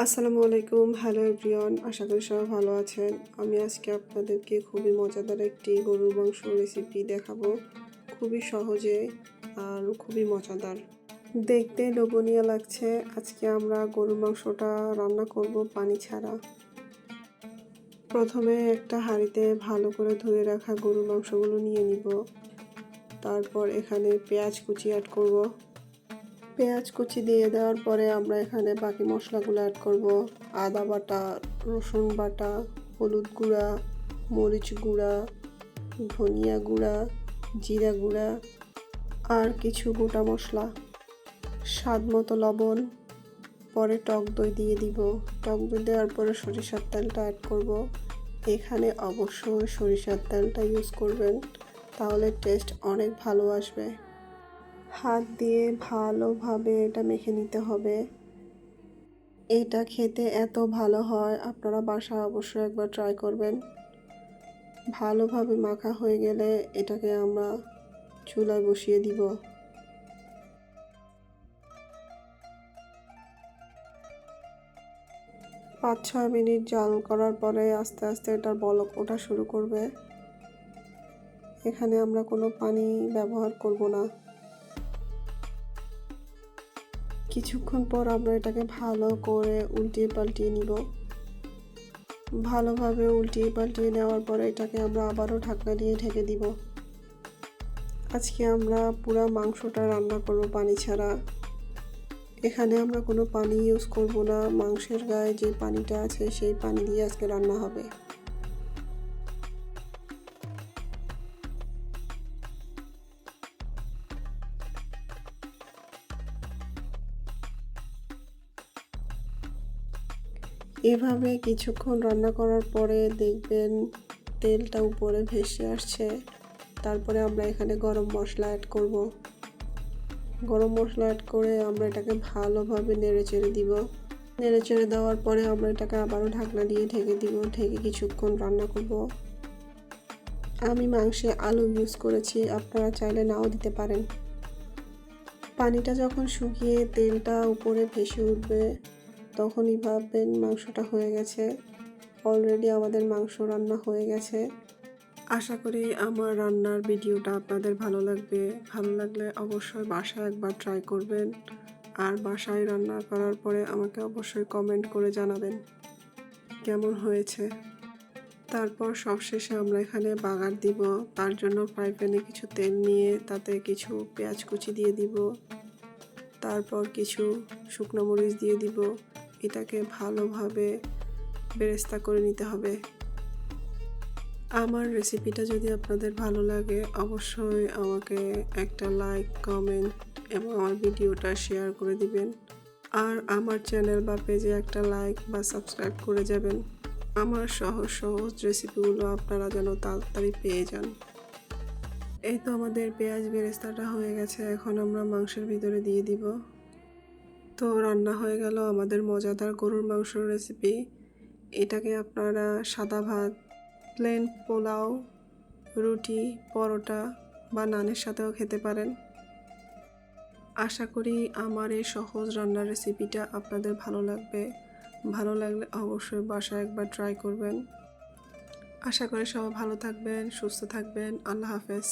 আসসালামু আলাইকুম। Hello everyone আশা করি সবাই ভালো আছেন। আমি আজকে আপনাদেরকে খুবই মজাদার একটি গরুর মাংস রেসিপি দেখাবো। খুবই সহজে আর খুবই মজাদার। দেখতে লোভনীয় লাগছে। আজকে আমরা গরুর মাংসটা রান্না করব পানি ছাড়া। প্রথমে একটা হাঁড়িতে ভালো করে ধুয়ে রাখা গরুর মাংসগুলো নিয়ে নিব। তারপর এখানে পেঁয়াজ কুচি অ্যাড করব। পেঁয়াজ কুচি দিয়ে দেওয়ার পরে আমরা এখানে বাকি মশলাগুলো অ্যাড করব। আদা বাটা, রসুন বাটা, হলুদ গুঁড়া, মরিচ গুঁড়া, ধনিয়া গুঁড়া, জিরা গুঁড়া আর কিছু গোটা মশলা। স্বাদ মতো লবণ। পরে টক দই দিয়ে দিব। টক দই দেওয়ার পরে সরিষার তেলটা অ্যাড করব। এখানে অবশ্যই সরিষার তেলটা ইউজ করবেন। তাহলে টেস্ট অনেক ভালো আসবে। হাত দিয়ে ভালোভাবে এটা মেখে নিতে হবে। এটা খেতে এত ভালো হয়, আপনারা বাসা অবশ্যই একবার ট্রাই করবেন। ভালোভাবে মাখা হয়ে গেলে এটাকে আমরা চুলায় বসিয়ে দিব। পাঁচ ছয় মিনিট জাল করার পরে আস্তে আস্তে এটার বলক ওঠা শুরু করবে। এখানে আমরা কোনো পানি ব্যবহার করব না। কিছুক্ষণ পর আমরা এটাকে ভালো করে উল্টিয়ে পাল্টিয়ে নিব। ভালোভাবে উল্টিয়ে পাল্টিয়ে নেওয়ার পরে এটাকে আমরা আবারও ঢাকনা দিয়ে ঢেকে দিব। আজকে আমরা পুরা মাংসটা রান্না করব পানি ছাড়া। এখানে আমরা কোনো পানি ইউজ করব না। মাংসের গায়ে যে পানিটা আছে সেই পানি দিয়ে আজকে রান্না হবে। এভাবে কিছুক্ষণ রান্না করার পরে দেখবেন তেলটা উপরে ভেসে আসছে। তারপরে আমরা এখানে গরম মশলা অ্যাড করব। গরম মশলা অ্যাড করে আমরা এটাকে ভালোভাবে নেড়ে চেড়ে দিব। নেড়ে চেড়ে দেওয়ার পরে আমরা এটাকে আবারও ঢাকনা দিয়ে ঢেকে দিব, ঢেকে কিছুক্ষণ রান্না করব। আমি মাংসে আলু ইউজ করেছি, আপনারা চাইলে নাও দিতে পারেন। পানিটা যখন শুকিয়ে তেলটা উপরে ভেসে উঠবে তখনই ভাববেন মাংসটা হয়ে গেছে। অলরেডি আমাদের মাংস রান্না হয়ে গেছে। আশা করি আমার রান্নার ভিডিওটা আপনাদের ভালো লাগবে। ভালো লাগলে অবশ্যই বাসায় একবার ট্রাই করবেন। আর বাসায় রান্না করার পরে আমাকে অবশ্যই কমেন্ট করে জানাবেন কেমন হয়েছে। তারপর সবশেষে আমরা এখানে বাগার দিব। তার জন্য ফ্রাই প্যানে কিছু তেল নিয়ে তাতে কিছু পেঁয়াজ কুচি দিয়ে দিব। তারপর কিছু শুকনো মরিচ দিয়ে দিব। এটাকে ভালোভাবে বেরেস্তা করে নিতে হবে। আমার রেসিপিটা যদি আপনাদের ভালো লাগে, অবশ্যই আমাকে একটা লাইক, কমেন্ট এবং আমার ভিডিওটা শেয়ার করে দিবেন। আর আমার চ্যানেল বা পেজে একটা লাইক বা সাবস্ক্রাইব করে যাবেন। আমার সহজ সহজ রেসিপিগুলো আপনারা যেন তাড়াতাড়ি পেয়ে যান। এই তো আমাদের পেঁয়াজ বেরেস্তাটা হয়ে গেছে। এখন আমরা মাংসের ভিতরে দিয়ে দিব। তো রান্না হয়ে গেল আমাদের মজাদার গরুর মাংসর রেসিপি এটাকে আপনারা সাদা ভাত প্লেন পোলাও, রুটি, পরোটা বা নানের সাথেও খেতে পারেন। আশা করি আমার এই সহজ রান্নার রেসিপিটা আপনাদের ভালো লাগবে। ভালো লাগলে অবশ্যই বাসায় একবার ট্রাই করবেন। আশা করি সবাই ভালো থাকবেন, সুস্থ থাকবেন। আল্লাহ হাফেজ।